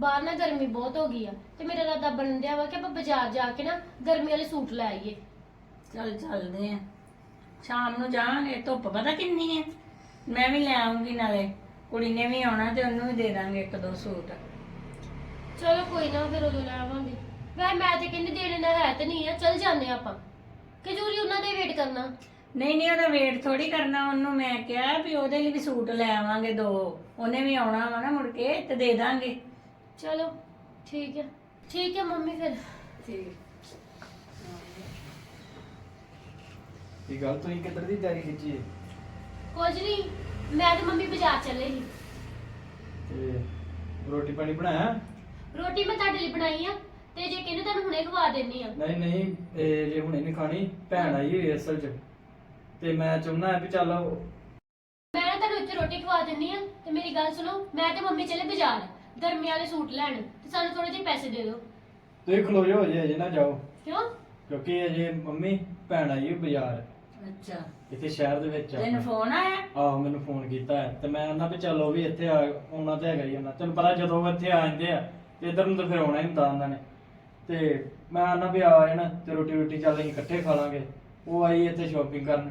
ਬਾਹਰ ਨਾ ਗਰਮੀ ਬਹੁਤ ਹੋ ਗਈ ਆ। ਤੇ ਮੇਰਾ ਰਾਦਾ ਬਣਨ ਦਿਆ ਵਾ ਕਿ ਆਪਾਂ ਬਾਜ਼ਾਰ ਜਾ ਕੇ ਨਾ ਗਰਮੀ ਵਾਲੇ ਸੂਟ ਲੈ ਆਈਏ। ਚੱਲ ਚੱਲਦੇ ਆ। ਸ਼ਾਮ ਨੂੰ ਜਾਵਾਂਗੇ ਧੁੱਪ ਪਤਾ ਕਿੰਨੀ ਹੈ ਮੈਂ ਵੀ ਲੈ ਆਉਂਗੀ ਨਾਲੇ। ਕੁੜੀ ਨੇ ਵੀ ਆਉਣਾ ਤੇ ਉਹਨੂੰ ਵੀ ਦੇ ਦਾਂਗੇ ਇੱਕ ਦੋ ਸੂਟ। ਚਲੋ ਕੋਈ ਨਾ ਫਿਰ ਉਦੋਂ ਲੈ ਆਵਾਂਗੇ। ਵੈ ਮੈਂ ਤੇ ਕਹਿੰਦੀ ਦੇਣੇ ਦਾ ਹੈ ਤੇ ਨਹੀਂ ਆ ਚੱਲ ਜਾਂਦੇ ਆ ਆਪਾਂ। ਕਿ ਜੂਰੀ ਉਹਨਾਂ ਦੇ ਵੇਟ ਕਰਨਾ। ਨਹੀਂ ਨਹੀਂ ਉਹਦਾ ਵੇਟ ਥੋੜੀ ਕਰਨਾ। ਉਹਨੂੰ ਮੈਂ ਕਿਹਾ ਵੀ ਉਹਦੇ ਲਈ ਵੀ ਸੂਟ ਲੈ ਆਵਾਂਗੇ ਦੋ। ਉਹਨੇ ਵੀ ਆਉਣਾ ਵਾ ਨਾ ਮੁੜ ਕੇ ਤੇ ਦੇ ਦਾਂਗੇ। ਚਲੋ ਠੀਕ ਹੈ। ਠੀਕ ਹੈ ਮੰਮੀ ਫਿਰ। ਠੀਕ ਇਹ ਗੱਲ ਤੁਸੀਂ ਕਿੱਧਰ ਦੀ ਤਿਆਰੀ ਖਿੱਚੀ ਹੈ? ਕੁਝ ਨਹੀਂ ਮੈਂ ਤੇ ਮੰਮੀ ਬਾਜ਼ਾਰ ਚੱਲੇ ਸੀ। ਤੇ ਰੋਟੀ ਪਾਣੀ ਬਣਾਇਆ? ਰੋਟੀ ਮੈਂ ਤੁਹਾਡੇ ਲਈ ਬਣਾਈ ਆ ਤੇ ਜੇ ਕਹਿੰਦੇ ਤੁਹਾਨੂੰ ਹੁਣੇ ਖਵਾ ਦੇਣੀ ਆ। ਨਹੀਂ ਨਹੀਂ ਇਹ ਜੇ ਹੁਣੇ ਨਹੀਂ ਖਾਣੀ ਭੈਣ ਆਈ ਹੋਈ ਹੈ ਅਸਲ 'ਚ। ਤੇ ਮੈਂ ਚਾਹੁੰਦਾ ਵੀ ਚੱਲ ਮੈਂ ਨਾ ਤੁਹਾਨੂੰ ਇੱਥੇ ਰੋਟੀ ਖਵਾ ਦਿੰਨੀ ਆ ਤੇ ਮੇਰੀ ਗੱਲ ਸੁਣੋ ਮੈਂ ਤੇ ਮੰਮੀ ਚੱਲੇ ਬਾਜ਼ਾਰ। ਗਰਮੀ ਵਾਲੇ ਸੂਟ ਲੈਣ ਤੇ ਸਾਨੂੰ ਥੋੜੇ ਜਿਹੇ ਪੈਸੇ ਦੇ ਦਿਓ। ਤੁਸੀਂ ਖਲੋ ਜਾਓ ਜੇ ਅਜੇ ਨਾ ਜਾਓ। ਕਿਉਂ? ਕਿਉਂਕਿ ਅਜੇ ਮੰਮੀ ਭੈਣ ਆਈ ਹੋਈ ਬਾਜ਼ਾਰ। ਅੱਛਾ। ਇੱਥੇ ਸ਼ਹਿਰ ਦੇ ਵਿੱਚ ਆ। ਤੈਨੂੰ ਫੋਨ ਆਇਆ? ਆਹੋ ਮੈਨੂੰ ਫੋਨ ਕੀਤਾ ਹੈ। ਤੇ ਮੈਂ ਉਹਨਾਂ ਵੀ ਚਲੋ ਵੀ ਇੱਥੇ ਆ ਉਹਨਾਂ ਤੇ ਹੈਗਾ ਹੀ ਉਹਨਾਂ ਤੈਨੂੰ ਪਤਾ ਜਦੋਂ ਉਹ ਇੱਥੇ ਆ ਜਾਂਦੇ ਆ ਤੇ ਇਧਰ ਨੂੰ ਤਾਂ ਫਿਰ ਆਉਣਾ ਹੀ ਹੁੰਦਾ ਉਹਨਾਂ ਨੇ। ਤੇ ਮੈਂ ਉਹਨਾਂ ਵੀ ਆ ਜਾਣਾ ਤੇ ਰੋਟੀ ਰੋਟੀ ਚੱਲ ਅਸੀਂ ਇਕੱਠੇ ਖਾ ਲਾਂਗੇ। ਉਹ ਆਈ ਇੱਥੇ ਸ਼ਾਪਿੰਗ ਕਰਨ।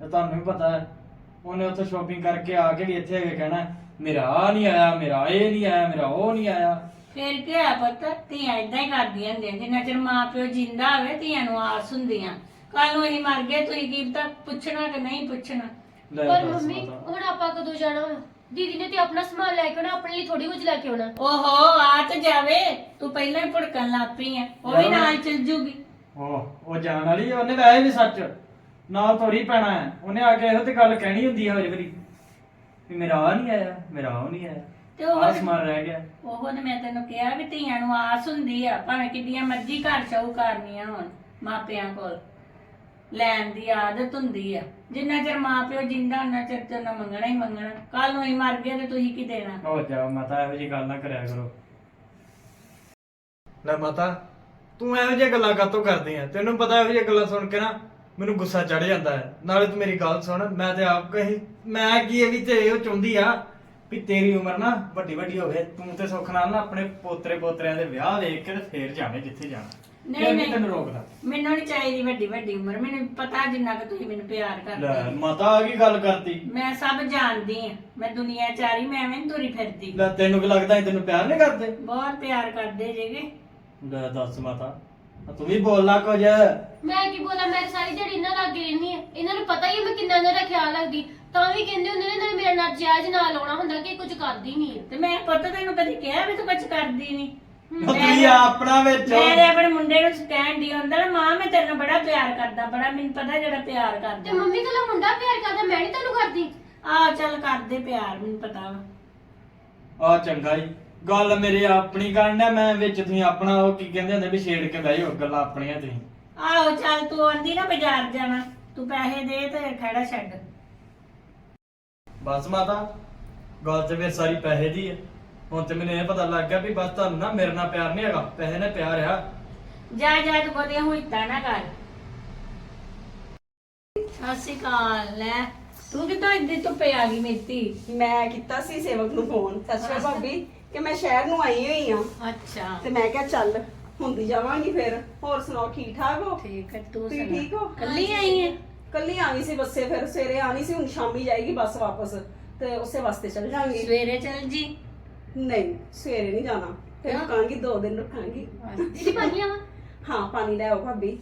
ਤੇ ਤੁਹਾਨੂੰ ਵੀ ਪਤਾ ਹੈ ਉਹਨੇ ਉੱਥੇ ਸ਼ਾਪਿੰਗ ਕਰਕੇ ਆ ਕੇ ਵੀ ਇੱਥੇ ਆ ਕੇ ਕਹਿਣਾ ਮੇਰਾ ਆ ਨਹੀਂ ਆਇਆ ਮੇਰਾ ਇਹ ਨਹੀਂ ਆਇਆ ਮੇਰਾ ਉਹ ਨਹੀਂ ਆਇਆ। ਫਿਰ ਕੀ ਆ ਪੁੱਤ? ਧੀਆਂ ਇਦਾਂ ਹੀ ਕਰਦੀਆਂ ਹੁੰਦੀਆਂ ਜਿੰਨਾ ਚਿਰ ਮਾਂ ਪਿਓ ਜਿੰਦਾ ਹੋਵੇ ਧੀਆਂ ਨੂੰ ਆਸ ਹੁੰਦੀਆਂ। ਕੱਲ ਨੂੰ ਅਸੀਂ ਮਰ ਗਏ ਤੁਸੀਂ ਕੀ ਪਤਾ ਪੁੱਛਣਾ ਕਿ ਨਹੀਂ ਪੁੱਛਣਾ। ਲੈ ਪਰ ਦੱਸ ਮੰਮੀ ਮਾਤਾ। ਹੁਣ ਆਪਾਂ ਕਦੋਂ ਜਾਣਾ ਵਾ? ਦੀਦੀ ਨੇ ਤੇ ਆਪਣਾ ਸਮਾਨ ਲੈ ਕੇ ਆਉਣਾ ਆਪਣੇ ਲਈ ਥੋੜੀ ਕੁਝ ਲੈ ਕੇ ਆਉਣਾ। ਓਹੋ ਆ ਤੇ ਜਾਵੇ। ਤੂੰ ਪਹਿਲਾਂ ਹੀ ਭੁੜਕਣ ਲੱਗ ਪਈ ਆ। ਉਹ ਵੀ ਨਾਲ ਚੱਲ ਜੂਗੀ। ਉਹ ਉਹ ਜਾਣ ਵਾਲੀ ਆ, ਉਹਨੇ ਵੈਸੇ ਵੀ ਸੱਚ। ਨਾਲ ਤੋਰੀ ਪੈਣਾ ਹੈ। ਉਹਨੇ ਆ ਕੇ ਇਹੋ ਤੇ ਗੱਲ ਕਹਿਣੀ ਹੁੰਦੀ ਹੈ ਹਰ ਵਾਰੀ। ਵੀ ਮੇਰਾ ਆ ਨਹੀਂ ਆਇਆ ਮੇਰਾ ਉਹ ਨਹੀਂ ਆਇਆ। ਤੇ ਉਹ ਆਹ ਸਮਾਨ ਰਹਿ ਗਿਆ। ਉਹ ਤੇ ਮੈਂ ਤੈਨੂੰ ਕਿਹਾ ਵੀ ਧੀਆਂ ਨੂੰ ਆਸ ਹੁੰਦੀ ਆ ਭਾਵੇਂ ਕਿੰਨੀਆਂ ਮਰਜ਼ੀ ਘਰ ਸ਼ਾਹੂਕਾਰਨੀਆਂ ਹੋਣ ਮਾਪਿਆਂ ਕੋਲ। ਲੈਣ ਦੀ ਆਦਤ ਹੁੰਦੀ ਆ। ਜਿੰਨਾ ਚਿਰ ਮਾਪਿਓ ਜਿੰਦਾ ਉਹਨਾਂ ਚਿਰ ਤੇ ਉਹਨਾਂ ਮੰਗਣਾ ਹੀ ਮੰਗਣਾ। ਕੱਲ ਨੂੰ ਹੀ ਮਰ ਗਏ ਤੇ ਤੁਸੀਂ ਕੀ ਦੇਣਾ? ਹੋ ਜਾ ਮਾਤਾ ਇਹੋ ਜੀ ਗੱਲ ਨਾ ਕਰਿਆ ਕਰੋ। ਲੈ ਮਾਤਾ ਤੂੰ ਇਹੋ ਜਿਹੀਆਂ ਗੱਲਾਂ ਕਾਤੋਂ ਕਰਦੀ ਆ? ਤੈਨੂੰ ਪਤਾ ਇਹੋ ਜਿਹੀਆਂ ਗੱਲਾਂ ਸੁਣ ਕੇ ਨਾ ਮੈਨੂੰ ਗੁੱਸਾ ਚੜ ਜਾਂਦਾ ਹੈ। ਨਾਲੇ ਤੂੰ ਮੇਰੀ ਗੱਲ ਸੁਣ ਮੈਂ ਤੇ ਆਪ ਕਹੀ ਮੈਂ ਕੀ ਇਹ ਵੀ ਤੇ ਇਹੋ ਚਾਹੁੰਦੀ ਆ ਵੀ ਤੇਰੀ ਉਮਰ ਨਾ ਵੱਡੀ ਵੱਡੀ ਹੋਵੇ। ਤੂੰ ਤੇ ਸੁੱਖ ਨਾਲ ਨਾ ਆਪਣੇ ਪੋਤਰੇ ਪੋਤਰਿਆਂ ਦੇ ਵਿਆਹ ਦੇਖ ਕੇ ਤੇ ਫੇਰ ਜਾਵੇਂ ਜਿੱਥੇ ਜਾਣਾ। ਨਹੀਂ, ਨਹੀਂ। ਤੈਨੂੰ ਰੋਕਦਾ? ਮੈਨੂੰ ਨਹੀਂ ਚਾਹੀਦੀ ਵੱਡੀ ਵੱਡੀ ਉਮਰ। ਮੈਨੂੰ ਪਤਾ ਜਿੰਨਾ ਕਿ ਤੁਸੀਂ ਮੈਨੂੰ ਪਿਆਰ ਲੈ ਕਰਦੇ ਮਾਤਾ ਆ ਕੀ ਗੱਲ ਕਰਤੀ ਮੈਂ ਸਭ ਜਾਣਦੀ ਆ। ਮੈਂ ਦੁਨੀਆ ਚ ਆ ਰਹੀ ਮੈਂ ਐਵੇਂ ਨੀ ਤੁਰੀ ਫਿਰਦੀ। ਲੈ ਤੈਨੂੰ ਕੀ ਲੱਗਦਾ ਇਹ ਤੈਨੂੰ ਪਿਆਰ ਨਹੀਂ ਕਰਦੇ? ਬਹੁਤ ਪਿਆਰ ਕਰਦੇ ਜੇਗੇ। ਲੈ ਦੱਸ ਮਾਤਾ। ਤੂੰ ਵੀ ਬੋਲਣਾ ਕੁਝ। ਮੈਂ ਕੀ ਬੋਲਾਂ? ਮੈਂ ਸਾਰੀ ਦਿਹਾੜੀ ਇਹਨਾਂ ਲੱਗ ਰਹਿੰਦੀ ਆ ਇਹਨਾਂ ਨੂੰ ਪਤਾ ਹੀ ਆ ਮੈਂ ਕਿੰਨਾ ਇਹਨਾਂ ਦਾ ਖਿਆਲ ਰੱਖਦੀ। ਤਾਂ ਵੀ ਕਹਿੰਦੇ ਹੁੰਦੇ ਨੇ ਇਹਨਾਂ ਨੇ ਮੇਰਾ ਨਾਜਾਇਜ਼ ਨਾਲ ਲਾਉਣਾ ਹੁੰਦਾ ਕਿ ਇਹ ਕੁਝ ਕਰਦੀ ਨਹੀਂ ਤੇ ਮੈਂ ਪੁੱਤ ਤੈਨੂੰ ਕਦੀ ਕਿਹਾ ਵੀ ਤੂੰ ਕੁਝ ਕਰਦੀ ਨਹੀਂ? ਤੂੰ ਆਪਣਾ ਵਿੱਚ ਮੇਰੇ ਆਪਣੇ ਮੁੰਡੇ ਨੂੰ ਸਟੈਂਡ ਦੀ ਹੁੰਦਾ ਨਾ ਮਾਂ ਮੈਂ ਤੇਰੇ ਨਾਲ ਬੜਾ ਪਿਆਰ ਕਰਦਾ ਬੜਾ ਮੈਨੂੰ ਪਤਾ ਜਿਹੜਾ ਪਿਆਰ ਤੇ ਕਰਦਾ ਮੰਮੀ ਕੋਲ ਮੁੰਡਾ ਪਿਆਰ ਕਰਦਾ ਮੈਂ ਨਹੀਂ ਤੁਹਾਨੂੰ ਕਰਦੀ। ਆ ਚੱਲ ਕਰਦੇ ਪਿਆਰ ਮੈਨੂੰ ਪਤਾ ਵਾ। ਆ ਚੰਗਾ ਹੀ ਗੱਲ ਮੇਰੇ ਆਪਣੀ ਕਰਨਾ ਮੈਂ ਵਿੱਚ ਤੁਸੀਂ ਆਪਣਾ ਉਹ ਕੀ ਕਹਿੰਦੇ ਹੁੰਦੇ ਵੀ ਛੇੜ ਕੇ ਬਹਿ ਜਾਓ ਗੱਲਾਂ ਆਪਣੀਆਂ ਤੁਸੀਂ। ਆਹੋ ਚੱਲ ਤੂੰ ਆਂਦੀ ਨਾ ਬਾਜ਼ਾਰ ਜਾਣਾ ਤੂੰ ਪੈਸੇ ਦੇ ਤੇ ਖੜਾ ਛੱਡ। ਬਸ ਮਾਤਾ ਗੱਲ ਤੇ ਫਿਰ ਸਾਰੀ ਪੈਸੇ ਦੀ ਹੈ ਹੁਣ ਤੇ ਮੈਨੂੰ ਇਹ ਪਤਾ ਲੱਗ ਗਿਆ ਵੀ ਬਸ ਤੁਹਾਨੂੰ ਨਾ ਮੇਰੇ ਨਾਲ ਪਿਆਰ ਨਹੀਂ ਹੈਗਾ ਪੈਸੇ ਨਾਲ ਪਿਆਰ ਆ। ਜਾ ਜਾ ਤੂੰ ਬੋਲਿਆ ਹੋਈ ਤਾਂ ਨਾ ਕਰ। ਸਤਿ ਸ਼੍ਰੀ ਅਕਾਲ ਲੈ। ਤੂੰ ਕਿਤੋਂ ਇੱਦੀ ਧੁੱਪੇ ਆ ਗਈ ਮੇਤੀ ਮੈਂ ਕੀਤਾ ਸੀ ਸੇਵਕ ਨੂੰ ਫੋਨ। ਸਤਿ ਸ਼੍ਰੀ ਅਕਾਲ ਭਾਬੀ। ਕਿ ਮੈਂ ਸ਼ਹਿਰ ਨੂੰ ਆਈ ਹੋਈ ਆ। ਅੱਛਾ। ਤੇ ਮੈਂ ਕਿਹਾ ਚੱਲ ਹੁੰਦੀ ਜਾਵਾਂਗੀ ਫਿਰ। ਹੋਰ ਸੁਣਾਓ ਠੀਕ ਠਾਕ ਹੋ? ਠੀਕ ਹੈ ਤੂੰ ਤੁਸੀਂ ਸੁਣਾ। ਠੀਕ ਹੋ? ਕੱਲੀ ਆਈ ਹੈ ਕੱਲੀ ਆਣੀ ਸੀ ਬੱਸੇ ਫਿਰ ਸਵੇਰੇ ਆਣੀ ਸੀ ਹੁਣ ਸ਼ਾਮੀ ਜਾਏਗੀ ਬੱਸ ਵਾਪਸ। ਤੇ ਉਸੇ ਵਾਸਤੇ ਚੱਲ ਜਾਾਂਗੇ ਸਵੇਰੇ ਚੱਲ ਜੀ? ਨਹੀਂ ਸਵੇਰੇ ਨਹੀਂ ਜਾਣਾ। ਫਿਰ ਕਿਉਂ? ਰੁਕਾਂਗੀ ਦੋ ਦਿਨ ਰੁਕਾਂਗੀ। ਦੀਦੀ ਪਾਣੀ ਆਵਾ ਹਾਂ ਪਾਣੀ ਲੈ ਆਓ ਭਾਬੀ।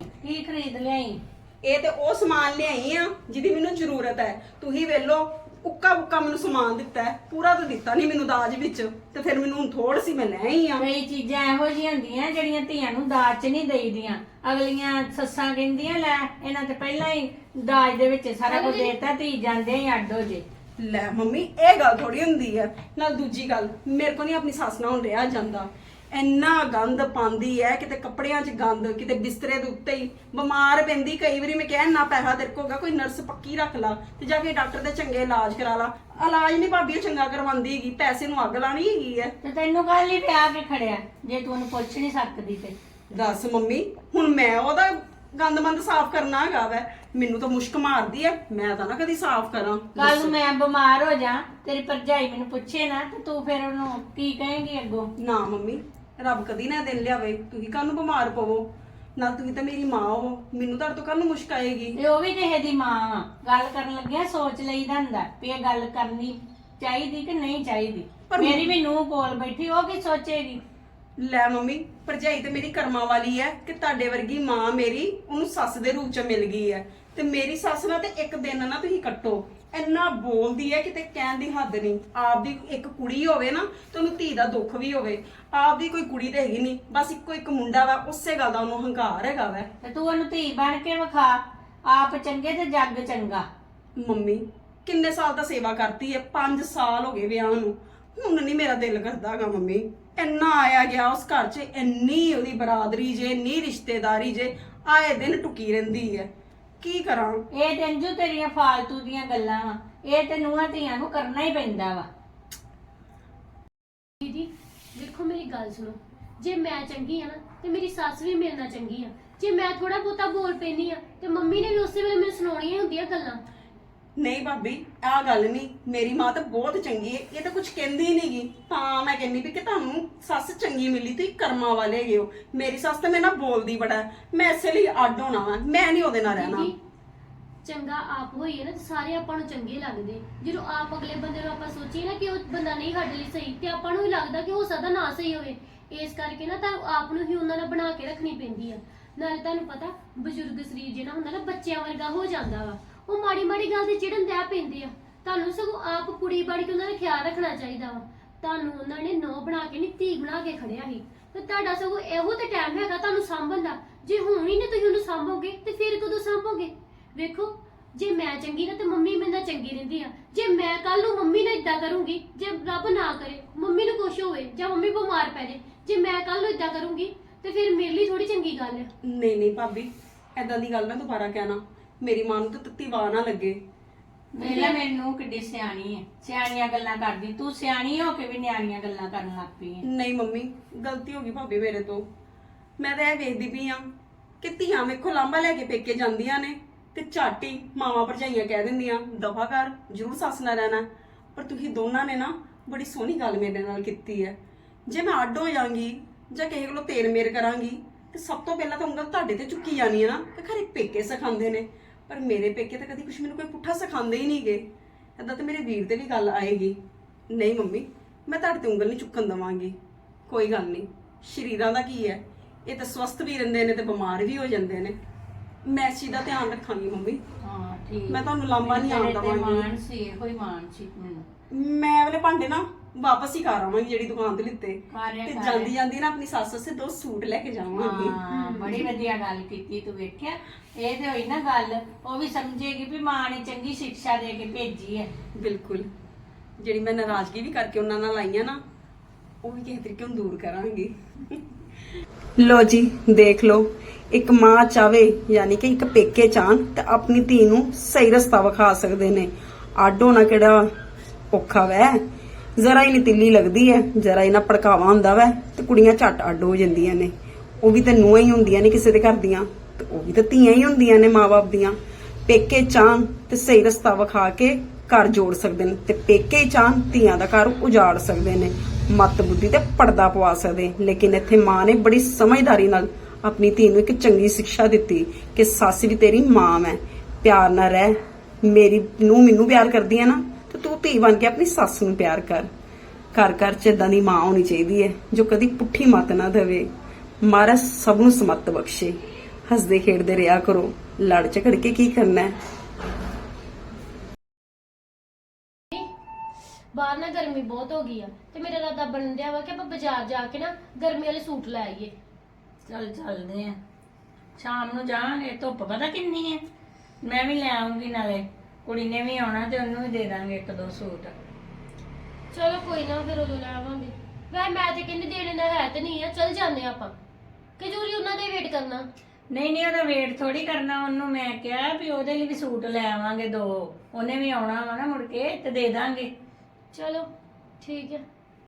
ਕੀ ਖਰੀਦ ਲਿਆਈ? ਇਹ ਤੇ ਉਹ ਸਮਾਨ ਲਿਆਈ ਆ ਜਿਹਦੀ ਮੈਨੂੰ ਜ਼ਰੂਰਤ ਹੈ। ਤੁਸੀਂ ਵੇਲੋ ਉੱਕਾ ਉੱਕਾ ਮੈਨੂੰ ਸਮਾਨ ਦਿੱਤਾ ਹੈ ਪੂਰਾ ਤਾਂ ਦਿੱਤਾ ਨਹੀਂ ਮੈਨੂੰ ਦਾਜ ਵਿੱਚ ਤੇ ਫਿਰ ਮੈਨੂੰ ਹੁਣ ਥੋੜ ਸੀ ਮੈਂ ਲੈ ਆਈ ਆ। ਕਈ ਚੀਜ਼ਾਂ ਇਹੋ ਜਿਹੀਆਂ ਹੁੰਦੀਆਂ ਜਿਹੜੀਆਂ ਧੀਆਂ ਨੂੰ ਦਾਜ 'ਚ ਨਹੀਂ ਦੇਈਦੀਆਂ। ਅਗਲੀਆਂ ਸੱਸਾਂ ਕਹਿੰਦੀਆਂ ਲੈ ਇਹਨਾਂ ਤੇ ਪਹਿਲਾਂ ਹੀ ਦਾਜ ਦੇ ਵਿੱਚ ਸਾਰਾ ਕੁਝ ਦੇਤਾ ਧੀ ਜਾਂਦੇ ਹੀ ਅੱਡ ਹੋ ਜੇ। ਲੈ ਮੰਮੀ ਇਹ ਗੱਲ ਥੋੜੀ ਹੁੰਦੀ ਹੈ। ਨਾਲ ਦੂਜੀ ਗੱਲ ਮੇਰੇ ਕੋ ਨਹੀਂ ਆਪਣੀ ਸੱਸ ਨਾਲ ਹੁਣ ਰਿਹਾ ਜਾਂਦਾ। ਇੰਨਾ ਗੰਦ ਪਾਉਂਦੀ ਹੈ ਕਿਤੇ ਕੱਪੜਿਆਂ 'ਚ ਗੰਦ ਕਿਤੇ ਬਿਸਤਰੇ ਦੇ ਉੱਤੇ ਹੀ ਬਿਮਾਰ ਪੈਂਦੀ। ਕਈ ਵਾਰੀ ਮੈਂ ਕਹਿ ਨਾ ਪੈਸਾ ਤੇਰੇ ਕੋਲ ਹੈਗਾ ਕੋਈ ਨਰਸ ਪੱਕੀ ਰੱਖ ਲਾ ਤੇ ਜਾ ਕੇ ਡਾਕਟਰ ਦੇ ਚੰਗੇ ਇਲਾਜ ਕਰਾ ਲਾ। ਇਲਾਜ ਨਹੀਂ ਭਾਬੀ ਉਹ ਚੰਗਾ ਕਰਵਾਉਂਦੀ ਹੈਗੀ ਪੈਸੇ ਨੂੰ ਅੱਗ ਲਾਣੀ ਹੈਗੀ ਹੈ। ਤੇ ਤੈਨੂੰ ਕੱਲ ਹੀ ਪਿਆ ਕੇ ਖੜਿਆ ਜੇ ਤੂੰ ਉਹਨੂੰ ਪੁੱਛ ਨਹੀਂ ਸਕਦੀ ਤੇ। ਦੱਸ ਮੰਮੀ ਹੁਣ ਮੈਂ ਉਹਦਾ ਗੰਦ-ਮੰਦ ਸਾਫ਼ ਕਰਨਾ ਹੈਗਾ ਵੈ। ਮੈਨੂੰ ਤਾਂ ਮੁਸ਼ਕ ਮਾਰਦੀ ਐ ਮੈਂ ਤਾਂ ਨਾ ਕਦੀ ਸਾਫ਼ ਕਰਾਂ। ਕੱਲ ਨੂੰ ਮੈਂ ਬਿਮਾਰ ਹੋ ਜਾ ਤੇਰੀ ਭਰਜਾਈ ਮੈਨੂੰ ਪੁੱਛੇ ਨਾ ਤੇ ਤੂੰ ਫਿਰ ਉਹਨੂੰ ਕੀ ਕਹੇਂਗੀ ਅੱਗੋਂ? ਨਾ ਮੰਮੀ ਰੱਬ ਕਦੀ ਨਾ ਦਿਨ ਲਿਆਵੇ ਤੁਸੀਂ ਕੱਲ ਨੂੰ ਬਿਮਾਰ ਪਵੋ ਨਾਲ ਤੁਸੀਂ ਤਾਂ ਮੇਰੀ ਮਾਂ ਹੋ ਮੈਨੂੰ ਤੁਹਾਡੇ ਤੋਂ ਕੱਲ ਨੂੰ ਮੁਸ਼ਕ ਆਏਗੀ। ਤੇ ਉਹ ਵੀ ਕਿਸੇ ਦੀ ਮਾਂ ਵਾ ਗੱਲ ਕਰਨ ਲੱਗਿਆ ਸੋਚ ਲਈਦਾ ਹੁੰਦਾ ਵੀ ਇਹ ਗੱਲ ਕਰਨੀ ਚਾਹੀਦੀ ਕਿ ਨਹੀਂ ਚਾਹੀਦੀ। ਪਰ- ਮੇਰੀ ਵੀ ਨੂੰਹ ਕੋਲ ਬੈਠੀ ਉਹ ਕੀ ਸੋਚੇਗੀ? ਲੈ ਮੰਮੀ ਭਰਜਾਈ ਤੇ ਮੇਰੀ ਕਰਮਾਂ ਵਾਲੀ ਐ ਕਿ ਤੁਹਾਡੇ ਵਰਗੀ ਮਾਂ ਮੇਰੀ ਉਹਨੂੰ ਸੱਸ ਦੇ ਰੂਪ ਚ ਮਿਲ ਗਈ ਐ। ਤੇ ਮੇਰੀ ਸੱਸ ਨਾਲ ਤੇ ਇੱਕ ਦਿਨ ਨਾ ਤੁਸੀਂ ਕੱਟੋ। ਇੰਨਾ ਬੋਲਦੀ ਐ ਕਿਤੇ ਕਹਿਣ ਦੀ ਹੱਦ ਨਹੀਂ। ਆਪਦੀ ਇੱਕ ਕੁੜੀ ਹੋਵੇ ਨਾ ਤੇ ਉਹਨੂੰ ਧੀ ਦਾ ਦੁੱਖ ਵੀ ਹੋਵੇ। ਆਪਦੀ ਕੋਈ ਕੁੜੀ ਤੇ ਹੈਗੀ ਨਹੀਂ ਬਸ ਇੱਕੋ ਇੱਕ ਮੁੰਡਾ ਵਾ ਉਸੇ ਗੱਲ ਦਾ ਉਹਨੂੰ ਹੰਕਾਰ ਹੈਗਾ ਵੈ। ਤੇ ਤੂੰ ਉਹਨੂੰ ਧੀ ਬਣ ਕੇ ਵਿਖਾ ਆਪ ਚੰਗੇ ਤੇ ਜੱਗ ਚੰਗਾ। ਮੰਮੀ ਕਿੰਨੇ ਸਾਲ ਦਾ ਸੇਵਾ ਕਰਤੀ ਐ 5 ਸਾਲ ਹੋ ਗਏ ਵਿਆਹ ਨੂੰ। ਹੁਣ ਨਹੀਂ ਮੇਰਾ ਦਿਲ ਕਰਦਾਗਾ ਮੰਮੀ। ਇੰਨਾ ਆਇਆ ਗਿਆ ਉਸ ਘਰ 'ਚ ਇੰਨੀ ਉਹਦੀ ਬਰਾਦਰੀ ਜੇ ਇੰਨੀ ਰਿਸ਼ਤੇਦਾਰੀ ਜੇ ਆਏ ਦਿਨ ਟੁਕੀ ਰਹਿੰਦੀ ਐ ਕੀ ਕਰਾਂ? ਇਹ ਤੇ ਅੰਜੂ ਤੇਰੀਆਂ ਫਾਲਤੂ ਦੀਆਂ ਗੱਲਾਂ ਵਾ। ਇਹ ਤੇ ਨੂੰਹਾਂ ਧੀਆਂ ਨੂੰ ਕਰਨਾ ਹੀ ਪੈਂਦਾ ਵਾ। ਦੀਦੀ ਦੇਖੋ ਮੇਰੀ ਗੱਲ ਸੁਣੋ। ਜੇ ਮੈਂ ਚੰਗੀ ਆ ਨਾ ਤੇ ਮੇਰੀ ਸੱਸ ਵੀ ਮੇਰੇ ਨਾਲ ਚੰਗੀ ਆ। ਜੇ ਮੈਂ ਥੋੜਾ ਬਹੁਤਾ ਬੋਲ ਪੈਣੀ ਆ ਤੇ ਮੰਮੀ ਨੇ ਵੀ ਉਸੇ ਵੇਲੇ ਮੈਨੂੰ ਸੁਣਾਉਣੀਆਂ ਹੁੰਦੀਆਂ ਗੱਲਾਂ। ਨਹੀਂ ਭਾਬੀ, ਆਹ ਗੱਲ ਨਹੀਂ, ਮੇਰੀ ਮਾਂ ਤਾਂ ਬਹੁਤ ਚੰਗੀ ਹੈ, ਇਹ ਤਾਂ ਕੁਝ ਕਹਿੰਦੀ ਨਹੀਂਗੀ ਤਾਂ ਮੈਂ ਕਹਿੰਦੀ ਵੀ ਕਿ ਤੁਹਾਨੂੰ ਸੱਸ ਚੰਗੀ ਮਿਲੀ, ਤੁਸੀਂ ਕਰਮਾਂ ਵਾਲੇ ਹੈਗੇ ਹੋ। ਮੇਰੀ ਸੱਸ ਤਾਂ ਮੇਰੇ ਨਾਲ ਬੋਲਦੀ ਬੜਾ ਹੈ। ਮੈਂ ਇਸੇ ਲਈ ਅੱਡ ਹੋਣਾ ਵਾ, ਮੈਂ ਨਹੀਂ ਉਹਦੇ ਨਾਲ ਰਹਿਣਾ। ਦੀਦੀ, ਚੰਗਾ ਆਪ ਹੋਈਏ ਨਾ, ਤੇ ਸਾਰੇ ਆਪਾਂ ਨੂੰ ਚੰਗੇ ਲੱਗਦੇ। ਜਦੋਂ ਆਪ ਅਗਲੇ ਬੰਦੇ ਨੂੰ ਆਪਾਂ ਸੋਚੀਏ ਨਾ ਕਿ ਉਹ ਬੰਦਾ ਨਹੀਂ ਸਾਡੇ ਲਈ ਸਹੀ, ਤੇ ਆਪਾਂ ਨੂੰ ਵੀ ਲੱਗਦਾ ਕਿ ਹੋ ਸਕਦਾ ਨਾ ਸਹੀ ਹੋਵੇ। ਇਸ ਕਰਕੇ ਨਾ ਤਾਂ ਆਪ ਨੂੰ ਹੀ ਉਹਨਾਂ ਨਾਲ ਬਣਾ ਕੇ ਰੱਖਣੀ ਪੈਂਦੀ ਆ। ਨਾਲੇ ਤੁਹਾਨੂੰ ਪਤਾ, ਬਜ਼ੁਰਗ ਸਰੀਰ ਜਿਹੜਾ ਹੁੰਦਾ ਨਾ, ਬੱਚਿਆਂ ਵਰਗਾ ਹੋ ਜਾਂਦਾ ਵਾ। ਉਹ ਮਾੜੀ ਮਾੜੀ ਗੱਲ ਤੇ ਚਿੜਨ ਦਿਆ ਪੈਂਦੇ ਆ। ਤੁਹਾਨੂੰ ਸਗੋਂ ਆਪ ਕੁੜੀ ਬਣ ਕੇ ਉਹਨਾਂ ਦਾ ਖਿਆਲ ਰੱਖਣਾ ਚਾਹੀਦਾ ਵਾ। ਤੁਹਾਨੂੰ ਉਹਨਾਂ ਨੇ ਨੌ ਬਣਾ ਕੇ ਨਹੀਂ ਧੀ ਬਣਾ ਕੇ ਖੜਿਆ ਸੀ। ਤੇ ਤੁਹਾਡਾ ਸਗੋਂ ਇਹੋ ਤੇ ਟਾਈਮ ਹੈਗਾ ਤੁਹਾਨੂੰ ਸਾਂਭਣ ਦਾ। ਜੇ ਹੁਣ ਹੀ ਨਹੀਂ ਤੁਸੀਂ ਉਹਨੂੰ ਸਾਂਭੋਗੇ, ਤੇ ਫਿਰ ਕਦੋਂ ਸਾਂਭੋਗੇ? ਵੇਖੋ, ਜੇ ਮੈਂ ਚੰਗੀ ਨਾ ਤੇ ਮੰਮੀ ਮੇਰੇ ਨਾਲ ਚੰਗੀ ਰਹਿੰਦੀ ਆ। ਜੇ ਮੈਂ ਕੱਲ ਨੂੰ ਮੰਮੀ ਨਾਲ ਇਦਾਂ ਕਰੂੰਗੀ, ਜੇ ਰੱਬ ਨਾ ਕਰੇ, ਮੰਮੀ ਨੂੰ ਕੁਛ ਹੋਵੇ, ਜਾਂ ਮੰਮੀ ਬਿਮਾਰ ਪੈ ਜੇ ਜੇ ਮੈਂ ਕੱਲ ਨੂੰ ਇਦਾਂ ਕਰੂੰਗੀ, ਤੇ ਫਿਰ ਮੇਰੇ ਲਈ ਥੋੜੀ ਚੰਗੀ ਗੱਲ ਆ। ਨਹੀਂ ਨਹੀਂ ਭਾਬੀ ਐਦਾਂ ਦੀ ਗੱਲ ਨਾ ਦੁਬਾਰਾ ਕਹਿਣਾ। ਮੇਰੀ ਮਾਂ ਨੂੰ ਤਾਂ ਤੱਤੀ ਵਾਹ ਨਾ ਲੱਗੇ। ਵੇਲਾ ਮੈਨੂੰ ਕਿੱਡੀ ਸਿਆਣੀ ਹੈ ਸਿਆਣੀਆਂ ਗੱਲਾਂ ਕਰਦੀ। ਤੂੰ ਸਿਆਣੀ ਹੋ ਕੇ ਵੀ ਨਿਆਣੀਆਂ ਗੱਲਾਂ ਕਰਨ ਲੱਗ ਪਈ ਹੈ ਨਹੀਂ ਮੰਮੀ ਗਲਤੀ ਹੋ ਗਈ ਭਾਬੀ ਮੇਰੇ ਤੋਂ। ਮੈਂ ਤਾਂ ਇਹ ਵੇਖਦੀ ਪਈ ਆ ਕਿ ਧੀਆਂ ਵੇਖੋ ਲਾਂਬਾ ਲੈ ਕੇ ਪੇਕੇ ਜਾਂਦੀਆਂ ਨੇ ਤੇ ਝਾਟੀ ਮਾਵਾਂ ਭਰਜਾਈਆਂ ਕਹਿ ਦਿੰਦੀਆਂ ਦਫਾ ਕਰ ਜ਼ਰੂਰ ਸੱਸ ਨਾਲ ਰਹਿਣਾ ਪਰ ਤੁਸੀਂ ਦੋਨਾਂ ਨੇ ਨਾ ਬੜੀ ਸੋਹਣੀ ਗੱਲ ਮੇਰੇ ਨਾਲ ਕੀਤੀ ਹੈ ਜੇ ਮੈਂ ਅੱਡ ਹੋ ਜਾਵਾਂਗੀ ਜਾਂ ਕਿਸੇ ਕੋਲੋਂ ਤੇਰ ਮੇਰ ਕਰਾਂਗੀ ਤੇ ਸਭ ਤੋਂ ਪਹਿਲਾਂ ਤਾਂ ਉਂਗਲ ਤੁਹਾਡੇ ਤੇ ਚੁੱਕੀ ਜਾਣੀ ਹੈ ਨਾ ਕਿ ਖਰੇ ਪੇਕੇ ਸਿਖਾਉਂਦੇ ਨੇ। ਪਰ ਮੇਰੇ ਪੇਕੇ ਤਾਂ ਕਦੀ ਕੁਝ ਮੈਨੂੰ ਕੋਈ ਪੁੱਠਾ ਸਿਖਾਉਂਦੇ ਹੀ ਨਹੀਂਗੇ। ਏਦਾਂ ਤੇ ਮੇਰੇ ਵੀਰ ਤੇ ਵੀ ਗੱਲ ਆਏਗੀ। ਨਹੀਂ ਮੰਮੀ ਮੈਂ ਤੁਹਾਡੇ ਤੇ ਉਂਗਲ ਨਹੀਂ ਚੁੱਕਣ ਦਵਾਂਗੀ। ਕੋਈ ਗੱਲ ਨਹੀਂ ਸ਼ਰੀਰਾਂ ਦਾ ਕੀ ਹੈ? ਇਹ ਤਾਂ ਸਵਸਥ ਵੀ ਰਹਿੰਦੇ ਨੇ ਤੇ ਬਿਮਾਰ ਵੀ ਹੋ ਜਾਂਦੇ ਨੇ। ਮੈਂ ਇਸ ਚੀਜ਼ ਦਾ ਧਿਆਨ ਰੱਖਾਂਗੀ ਮੰਮੀ। ਹਾਂ ਠੀਕ। ਮੈਂ ਤੁਹਾਨੂੰ ਲਾਂਭਾ ਨਹੀਂ ਆਉਣ ਤੇਰੇ ਤੇ ਦੇਵਾਂਗੀ। ਮਾਣ ਸੀ ਇਹੋ ਹੀ ਮਾਣ ਸੀ ਮੈਨੂੰ। ਮੈਂ ਵਾਲੇ ਭਾਂਡੇ ਨਾ ਵਾਪਸ ਹੀ ਕਰ ਆਵਾਂਗੀ ਜਿਹੜੀ ਦੁਕਾਨ ਤੋਂ ਲਿੱਤੇ। ਕਾਰਿਆ ਤੇ। ਜਾਂਦੀ ਜਾਂਦੀ ਨਾ ਆਪਣੀ ਸੱਸ ਸੇ ਦੋ ਸੂਟ ਲੈ ਕੇ ਜਾਵਾਂਗੀ। ਹਾਂ ਬੜੀ ਵਧੀਆ ਗੱਲ ਕੀਤੀ ਤੂੰ ਵੇਖਿਆ। ਇਹ ਤੇ ਹੋਈ ਨਾ ਗੱਲ ਉਹ ਵੀ ਸਮਝੇਗੀ ਵੀ ਮਾਂ ਨੇ ਚੰਗੀ ਸਿੱਖਿਆ ਦੇ ਕੇ ਭੇਜੀ ਹੈ। ਬਿਲਕੁਲ। ਜਿਹੜੀ ਮੈਂ ਨਾਰਾਜ਼ਗੀ ਵੀ ਕਰਕੇ ਉਹਨਾਂ ਨਾਲ ਆਈਆਂ ਨਾ ਉਹ ਵੀ ਕਿਸੇ ਤਰੀਕੇ ਨੂੰ ਦੂਰ ਕਰਾਂਗੀ। ਲੋ ਜੀ ਦੇਖ ਲਓ ਇੱਕ ਮਾਂ ਚਾਵੇ ਯਾਨੀ ਕਿ ਇੱਕ ਪੇਕੇ ਚਾਹਣ ਤੇ ਆਪਣੀ ਧੀ ਨੂੰ ਸਹੀ ਰਸਤਾ ਵਿਖਾ ਸਕਦੇ ਨੇ। ਅੱਡ ਹੋਣਾ ਕਿਹੜਾ ਔਖਾ ਵੈ। ਜ਼ਰਾ ਹੀ ਤਿੱਲੀ ਲੱਗਦੀ ਹੈ ਜ਼ਰਾ ਹੀ ਨਾ ਭੜਕਾਵਾ ਹੁੰਦਾ ਵੈ, ਤੇ ਕੁੜੀਆਂ ਝੱਟ ਅੱਡ ਹੋ ਜਾਂਦੀਆਂ ਨੇ। ਉਹ ਵੀ ਤਾਂ ਨੂੰਹਾਂ ਹੀ ਹੁੰਦੀਆਂ ਨੇ ਕਿਸੇ ਦੇ ਘਰ ਦੀਆਂ, ਤੇ ਉਹ ਵੀ ਤਾਂ ਧੀਆਂ ਹੀ ਹੁੰਦੀਆਂ ਨੇ ਮਾਪੇ ਦੀਆਂ। ਪੇਕੇ ਚਾਹਣ ਤੇ ਸਹੀ ਰਸਤਾ ਵਿਖਾ ਕੇ ਘਰ ਜੋੜ ਸਕਦੇ ਨੇ, ਤੇ ਪੇਕੇ ਹੀ ਚਾਹਣ ਧੀਆਂ ਦਾ ਘਰ ਉਜਾੜ ਸਕਦੇ ਨੇ। ਮੱਤ ਬੁੱਧੀ ਤੇ ਪਰਦਾ ਪਵਾ ਸਕਦੇ, ਲੇਕਿਨ ਇੱਥੇ ਮਾਂ ਨੇ ਬੜੀ ਸਮਝਦਾਰੀ ਨਾਲ ਆਪਣੀ ਧੀ ਨੂੰ ਇੱਕ ਚੰਗੀ ਸਿੱਖਿਆ ਦਿੱਤੀ ਕਿ ਸੱਸ ਵੀ ਤੇਰੀ ਮਾਂ ਹੈ ਪਿਆਰ ਨਾਲ ਰਹਿ, ਮੇਰੀ ਨੂੰ ਮੈਨੂੰ ਪਿਆਰ ਕਰਦੀ ਹੈ ਨਾ ਤੇ ਤੂੰ ਧੀ ਬਣ ਕੇ ਆਪਣੀ ਸੱਸ ਨੂੰ ਪਿਆਰ ਕਰ। ਘਰ ਘਰ ਚ ਏਦਾਂ ਦੀ ਮਾਂ ਹੋਣੀ ਚਾਹੀਦੀ ਹੈ ਜੋ ਕਦੀ ਪੁੱਠੀ ਮੱਤ ਨਾ ਦੇਵੇ। ਮਹਾਰਾਜ ਸਭ ਨੂੰ ਸਮੱਤ ਬਖਸ਼ੇ। ਹੱਸਦੇ ਖੇਡਦੇ ਰਿਹਾ ਕਰੋ। ਲੜ ਝਗੜ ਕੇ ਕੀ ਕਰਨਾ ਹੈ? ਬਾਹਰ ਨਾ ਗਰਮੀ ਬਹੁਤ ਹੋ ਗਈ ਆ ਤੇ ਮੇਰਾ ਰਾਦਾ ਬਣਨ ਦਿਆ ਵਾ ਕਿ ਆਪਾਂ ਬਾਜ਼ਾਰ ਜਾ ਕੇ ਨਾ ਗਰਮੀ ਵਾਲੇ ਸੂਟ ਲੈ ਆਈਏ। ਚੱਲ ਚੱਲਦੇ ਆ। ਸ਼ਾਮ ਨੂੰ ਜਾਵਾਂਗੇ ਧੁੱਪ ਪਤਾ ਕਿੰਨੀ ਹੈ ਮੈਂ ਵੀ ਲੈ ਆਉਂਗੀ ਨਾਲੇ। ਕੁੜੀ ਨੇ ਵੀ ਆਉਣਾ ਤੇ ਉਹਨੂੰ ਵੀ ਦੇ ਦਾਂਗੇ ਇੱਕ ਦੋ ਸੂਟ। ਚਲੋ ਕੋਈ ਨਾ ਫਿਰ ਉਦੋਂ ਲੈ ਆਵਾਂਗੇ। ਵੈ ਮੈਂ ਤੇ ਕਹਿੰਦੀ ਦੇਣੇ ਦਾ ਹੈ ਤੇ ਨਹੀਂ ਆ ਚੱਲ ਜਾਂਦੇ ਆਪਾਂ। ਕਿ ਜੂਰੀ ਉਹਨਾਂ ਦੇ ਵੇਟ ਕਰਨਾ। ਨਹੀਂ ਨਹੀਂ ਉਹਦਾ ਵੇਟ ਥੋੜੀ ਕਰਨਾ ਉਹਨੂੰ ਮੈਂ ਕਿਹਾ ਵੀ ਉਹਦੇ ਲਈ ਵੀ ਸੂਟ ਲੈ ਆਵਾਂਗੇ ਦੋ। ਉਹਨੇ ਵੀ ਆਉਣਾ ਵਾ ਨਾ ਮੁੜ ਕੇ ਤੇ ਦੇ ਦਾਂਗੇ। ਚਲੋ ਠੀਕ ਹੈ